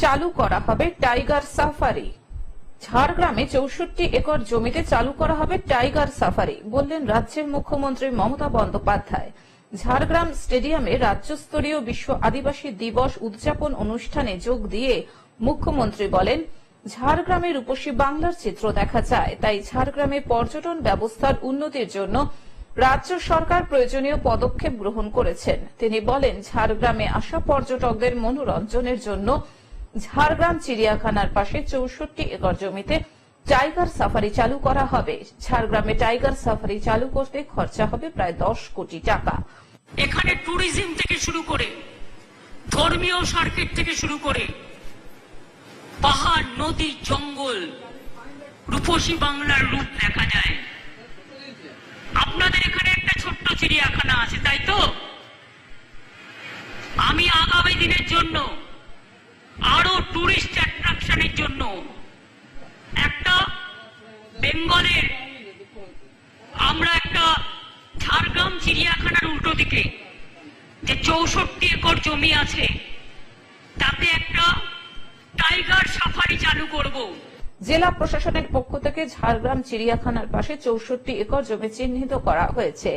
চালু করা হবে টাইগার সাফারি। ঝাড়গ্রামে চৌষট্টি একর জমিতে চালু করা হবে টাইগার সাফারি, বললেন রাজ্যের মুখ্যমন্ত্রী মমতা বন্দ্যোপাধ্যায়। ঝাড়গ্রাম স্টেডিয়ামে রাজ্যস্তরীয় বিশ্ব আদিবাসী দিবস উদযাপন অনুষ্ঠানে যোগ দিয়ে মুখ্যমন্ত্রী বলেন ঝাড়গ্রামে রূপসী বাংলার চিত্র দেখা যায়, তাই ঝাড়গ্রামে পর্যটন ব্যবস্থার উন্নতির জন্য রাজ্য সরকার প্রয়োজনীয় পদক্ষেপ গ্রহণ করেছেন। তিনি বলেন, ঝাড়গ্রামে আসা পর্যটকদের মনোরঞ্জনের জন্য ঝাড়গ্রাম চিড়িয়াখানার পাশে চৌষট্টি একর জমিতে টাইগার সাফারি চালু করা হবে। ঝাড়গ্রামে টাইগার সাফারি চালু করতে খরচা হবে প্রায় দশ কোটি টাকা। এখানে ট্যুরিজম থেকে শুরু করে, ধর্মীয় সার্কিট থেকে শুরু করে, পাহাড়, নদী, জঙ্গল, রূপসী বাংলার রূপ দেখা যায়। আপনাদের এখানে একটা ছোট্ট চিড়িয়াখানা আছে, তাই তো? আমি আগামী দিনের জন্য টুরিস্ট অ্যাট্রাকশনের জন্য। একটা বেঙ্গলের, আমরা একটা ঝাড়গ্রাম চিড়িয়াখানার উল্টো দিকে যে চৌষট্টি একর জমি আছে, তাতে একটা টাইগার সাফারি চালু করব। জেলা প্রশাসনের পক্ষ থেকে ঝাড়গ্রাম চিড়িয়াখানার পাশে চৌষট্টি একর জমি চিহ্নিত করা হয়েছে।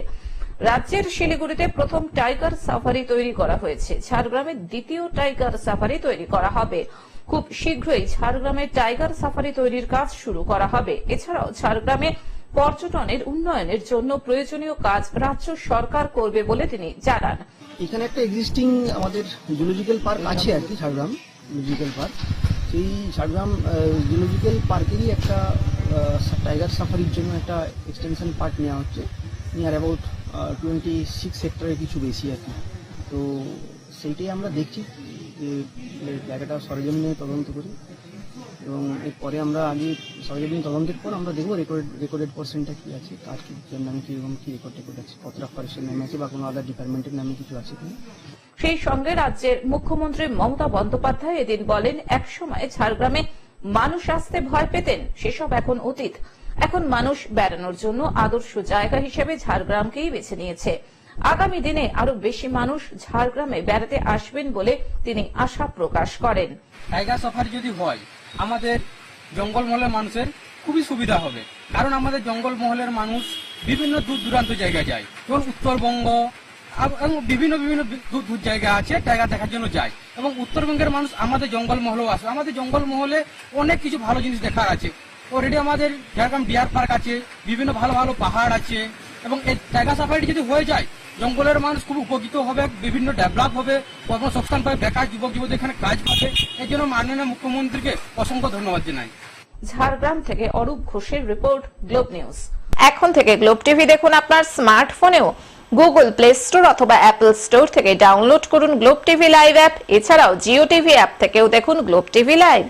রাজ্যের শিলিগুড়িতে প্রথম টাইগার সাফারি তৈরি করা হয়েছে। ঝাড়গ্রামে দ্বিতীয় টাইগার সাফারি তৈরি করা হবে। খুব শীঘ্রই ঝাড়গ্রামে টাইগার সাফারি তৈরির কাজ শুরু করা হবে। এছাড়াও ঝাড়গ্রামে পর্যটনের উন্নয়নের জন্য প্রয়োজনীয় কাজ রাজ্য সরকার করবে বলে তিনি জানান। এখানে একটা এক্সিস্টিং আমাদের জুলজিক্যাল পার্ক আছে আর কি, ঝাড়গ্রাম জুলজিক্যাল পার্ক সেই ঝাড়গ্রাম জুলজিক্যাল পার্কেরই একটা টাইগার সাফারির জন্য একটা এক্সটেনশন পার্ক নেওয়া হচ্ছে। নিয়ার অ্যাবাউট টোয়েন্টি সিক্স হেক্টরের কিছু বেশি আর কি। তো সেইটাই আমরা দেখছি। যে জায়গাটা সরজমিনে তদন্ত করি। এবং এরপরে আমরা আগে সরজমিনে তদন্তের পর আমরা দেখব রেকর্ড রেকর্ডেড পার্সেন্টটা কী আছে কার কী জন্য আমি কীরকম কী রেকর্ড টেকর্ড আছে কতটা পার্সেন্ট নামে আছে বা কোনো আদার ডিপার্টমেন্টের নামে কিছু আছে কিনা। সেই সঙ্গে রাজ্যের মুখ্যমন্ত্রী মমতা বন্দ্যোপাধ্যায় এদিন বলেন একসময় ঝাড়গ্রামে মানুষ আসতে ভয় পেতেন, সেসব এখন অতীত। এখন মানুষ বেড়ানোর জন্য আদর্শ জায়গা হিসেবে ঝাড়গ্রামকেই বেছে নিয়েছে। আগামী দিনে আরও বেশি মানুষ ঝাড়গ্রামে বেড়াতে আসবেন বলে তিনি আশা প্রকাশ করেন। টাইগার সাফারি যদি হয়, আমাদের জঙ্গলমহলের মানুষের খুবই সুবিধা হবে। কারণ আমাদের জঙ্গলমহলের মানুষ বিভিন্ন দূর দূরান্ত জায়গায় যায়। যেমন উত্তরবঙ্গ এবং বিভিন্ন বিভিন্ন দূর দূর জায়গা আছে টাইগার দেখার জন্য যায়। এবং উত্তরবঙ্গের মানুষ আমাদের জঙ্গলমহলেও আসে। আমাদের জঙ্গলমহলে অনেক কিছু ভালো জিনিস দেখার আছে। অলরেডি আমাদের ঝাড়গ্রাম ডিয়ার পার্ক আছে, বিভিন্ন ভালো ভালো পাহাড় আছে। এবং এই টাইগার সাফারি যদি হয়ে যায়, জঙ্গলের মানুষ খুব উপকৃত হবে, বিভিন্ন ডেভেলপ হবে কর্মসংস্থান পাবে, বেকার যুবক যুবতী এখানে কাজ পাবে। এই জন্য মাননীয় মুখ্যমন্ত্রীকে অসংখ্য ধন্যবাদ জানাই। ঝাড়গ্রাম থেকে অরূপ ঘোষের রিপোর্ট গ্লোব নিউজ এখন থেকে গ্লোব টিভি দেখুন আপনার স্মার্টফোনেও গুগল প্লে স্টোর অথবা অ্যাপল স্টোর থেকে ডাউনলোড করুন গ্লোব টিভি লাইভ অ্যাপ এছাড়াও জিও টিভি অ্যাপ থেকেও দেখুন গ্লোব টিভি লাইভ